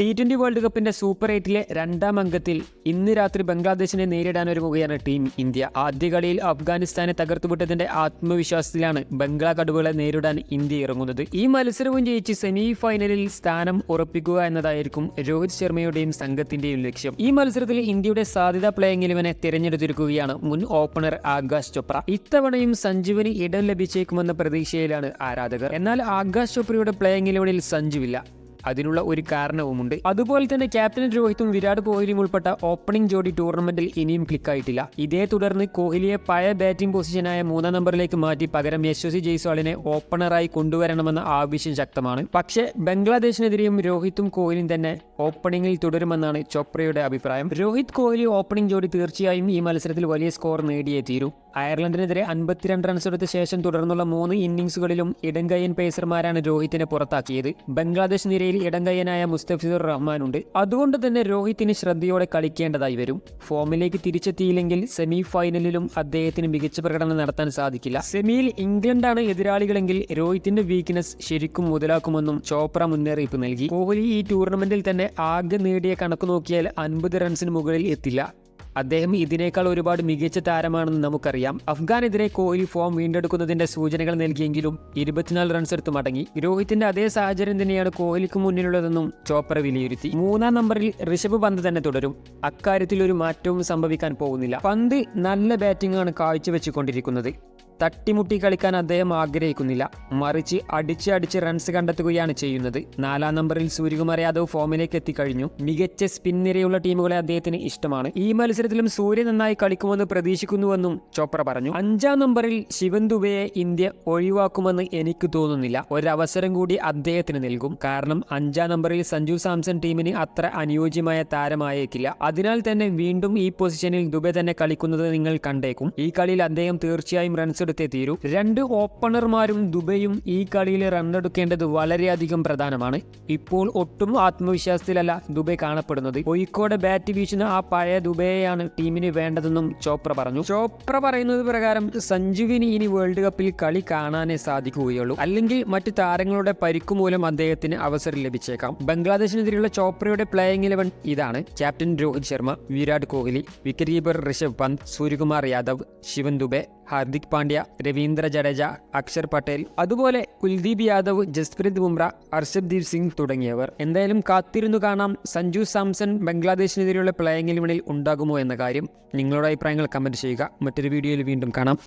T twenty world കപ്പിന്റെ super എയ്റ്റിലെ രണ്ടാം അംഗത്തിൽ ഇന്ന് രാത്രി ബംഗ്ലാദേശിനെ നേരിടാനൊരുങ്ങുകയാണ് ടീം ഇന്ത്യ. ആദ്യ കളിയിൽ അഫ്ഗാനിസ്ഥാനെ തകർത്തുവിട്ടതിന്റെ ആത്മവിശ്വാസത്തിലാണ് ബംഗ്ലാ കടുവകളെ നേരിടാൻ ഇന്ത്യ ഇറങ്ങുന്നത്. ഈ മത്സരവും ജയിച്ച് സെമി ഫൈനലിൽ സ്ഥാനം ഉറപ്പിക്കുക എന്നതായിരിക്കും രോഹിത് ശർമ്മയുടെയും സംഘത്തിന്റെയും ലക്ഷ്യം. ഈ മത്സരത്തിൽ ഇന്ത്യയുടെ സാധ്യതാ പ്ലേയിങ് ഇലവനെ തിരഞ്ഞെടുത്തിരിക്കുകയാണ് മുൻ ഓപ്പണർ ആകാശ് ചോപ്ര. ഇത്തവണയും സഞ്ജുവിന് ഇടം ലഭിച്ചേക്കുമെന്ന പ്രതീക്ഷയിലാണ് ആരാധകർ. എന്നാൽ ആകാശ് ചോപ്രയുടെ പ്ലേയിങ് ഇലവനിൽ സഞ്ജുവില്ല. അതിനുള്ള ഒരു കാരണവുമുണ്ട്. അതുപോലെ തന്നെ ക്യാപ്റ്റൻ രോഹിത്തും വിരാട് കോഹ്ലിയും ഉൾപ്പെട്ട ഓപ്പണിംഗ് ജോഡി ടൂർണമെന്റിൽ ഇനിയും ക്ലിക്കായിട്ടില്ല ഇതേ തുടർന്ന് കോഹ്ലിയെ പഴയ ബാറ്റിംഗ് പൊസിഷനായ മൂന്നാം നമ്പറിലേക്ക് മാറ്റി പകരം യശ്വസി ജയ്സ്വാളിനെ ഓപ്പണറായി കൊണ്ടുവരണമെന്ന ആവശ്യം ശക്തമാണ്. പക്ഷേ ബംഗ്ലാദേശിനെതിരെയും രോഹിത്തും കോഹ്ലിയും തന്നെ ഓപ്പണിംഗിൽ തുടരുമെന്നാണ് ചോപ്രയുടെ അഭിപ്രായം. രോഹിത് കോഹ്ലി ഓപ്പണിംഗ് ജോഡി തീർച്ചയായും ഈ മത്സരത്തിൽ വലിയ സ്കോർ നേടിയേ തീരൂ. അയർലൻഡിനെതിരെ അൻപത്തിരണ്ട് റൺസ് എടുത്ത ശേഷം തുടർന്നുള്ള മൂന്ന് ഇന്നിംഗ്സുകളിലും ഇടങ്കയ്യൻ പേസർമാരാണ് രോഹിത്തിനെ പുറത്താക്കിയത്. ബംഗ്ലാദേശ് നിരയിൽ ഇടങ്കയ്യനായ മുസ്തഫിസുർ റഹ്മാൻ ഉണ്ട് അതുകൊണ്ട് തന്നെ രോഹിത്തിന് ശ്രദ്ധയോടെ കളിക്കേണ്ടതായി വരും. ഫോമിലേക്ക് തിരിച്ചെത്തിയില്ലെങ്കിൽ സെമി ഫൈനലിലും അദ്ദേഹത്തിന് മികച്ച പ്രകടനം നടത്താൻ സാധിക്കില്ല. സെമിയിൽ ഇംഗ്ലണ്ടാണ് എതിരാളികളെങ്കിൽ രോഹിത്തിന്റെ വീക്ക്നെസ് ശരിക്കും മുതലാക്കുമെന്നും ചോപ്ര മുന്നറിയിപ്പ് നൽകി. കോഹ്ലി ഈ ടൂർണമെന്റിൽ തന്നെ ആകെ നേടിയ കണക്ക് നോക്കിയാൽ അൻപത് റൺസിന് മുകളിൽ എത്തില്ല. അദ്ദേഹം ഇതിനേക്കാൾ ഒരുപാട് മികച്ച താരമാണെന്ന് നമുക്കറിയാം. അഫ്ഗാനെതിരെ കോഹ്ലി ഫോം വീണ്ടെടുക്കുന്നതിന്റെ സൂചനകൾ നൽകിയെങ്കിലും ഇരുപത്തിനാല് റൺസ് എടുത്ത് മടങ്ങി. രോഹിത്തിന്റെ അതേ സാഹചര്യം തന്നെയാണ് കോഹ്ലിക്ക് മുന്നിലുള്ളതെന്നും ചോപ്ര വിലയിരുത്തി. മൂന്നാം നമ്പറിൽ ഋഷഭ് പന്ത് തന്നെ തുടരും. അക്കാര്യത്തിൽ ഒരു മാറ്റവും സംഭവിക്കാൻ പോകുന്നില്ല. പന്ത് നല്ല ബാറ്റിംഗ് ആണ് കാഴ്ചവെച്ചുകൊണ്ടിരിക്കുന്നത്. തട്ടിമുട്ടി കളിക്കാൻ അദ്ദേഹം ആഗ്രഹിക്കുന്നില്ല. മറിച്ച് അടിച്ച് അടിച്ച് റൺസ് കണ്ടെത്തുകയാണ് ചെയ്യുന്നത്. നാലാം നമ്പറിൽ സൂര്യകുമാർ യാദവ് ഫോമിലേക്ക് എത്തിക്കഴിഞ്ഞു. മികച്ച സ്പിൻ നിരയുള്ള ടീമുകളെ അദ്ദേഹത്തിന് ഇഷ്ടമാണ്. ഈ മത്സരത്തിലും സൂര്യ നന്നായി കളിക്കുമെന്ന് പ്രതീക്ഷിക്കുന്നുവെന്നും ചോപ്ര പറഞ്ഞു. അഞ്ചാം നമ്പറിൽ ശിവൻ ദുബയെ ഇന്ത്യ ഒഴിവാക്കുമെന്ന് എനിക്ക് തോന്നുന്നില്ല. ഒരവസരം കൂടി അദ്ദേഹത്തിന് നൽകും. കാരണം അഞ്ചാം നമ്പറിൽ സഞ്ജു സാംസൺ ടീമിന് അത്ര അനുയോജ്യമായ താരമായേക്കില്ല. അതിനാൽ തന്നെ വീണ്ടും ഈ പൊസിഷനിൽ ദുബെ തന്നെ കളിക്കുന്നത് നിങ്ങൾ കണ്ടേക്കും. ഈ കളിയിൽ അദ്ദേഹം തീർച്ചയായും റൺസ് എടുത്തേ തീരൂ. രണ്ട് ഓപ്പണർമാരും ദുബൈയും ഈ കളിയിൽ റണ്ണെടുക്കേണ്ടത് വളരെയധികം പ്രധാനമാണ്. ഇപ്പോൾ ഒട്ടും ആത്മവിശ്വാസത്തിലല്ല ദുബൈ കാണപ്പെടുന്നത്. കോഴിക്കോട് ബാറ്റ് വീശുന്ന ആ പഴയ ദുബൈയാണ് ടീമിന് വേണ്ടതെന്നും ചോപ്ര പറഞ്ഞു. ചോപ്ര പറയുന്നത് പ്രകാരം സഞ്ജുവിന് ഇനി വേൾഡ് കപ്പിൽ കളി കാണാനേ സാധിക്കുകയുള്ളൂ. അല്ലെങ്കിൽ മറ്റു താരങ്ങളുടെ പരിക്കു മൂലം അദ്ദേഹത്തിന് അവസരം ലഭിച്ചേക്കാം. ബംഗ്ലാദേശിനെതിരെയുള്ള ചോപ്രയുടെ പ്ലേയിങ് ഇലവൻ ഇതാണ്. Captain Rohit Sharma Virat Kohli wicket keeper Rishabh Pant Suryakumar Yadav Shivan Dubey Hardik Pandya Ravindra Jadeja Akshar Patel അതുപോലെ കുൽദീപ് യാദവ് ജസ്പ്രീത് ബുംറ ഹർഷദ്ദീപ് സിംഗ് തുടങ്ങിയവർ. എന്തായാലും കാത്തിരുന്നു കാണാം. സഞ്ജു സാംസൺ ബംഗ്ലാദേശിനെതിരെയുള്ള പ്ലേയിങ് ഇലവനിൽ ഉണ്ടാകുമോ എന്ന കാര്യം നിങ്ങളുടെ അഭിപ്രായങ്ങൾ കമന്റ് ചെയ്യുക. മറ്റൊരു വീഡിയോയിൽ വീണ്ടും കാണാം.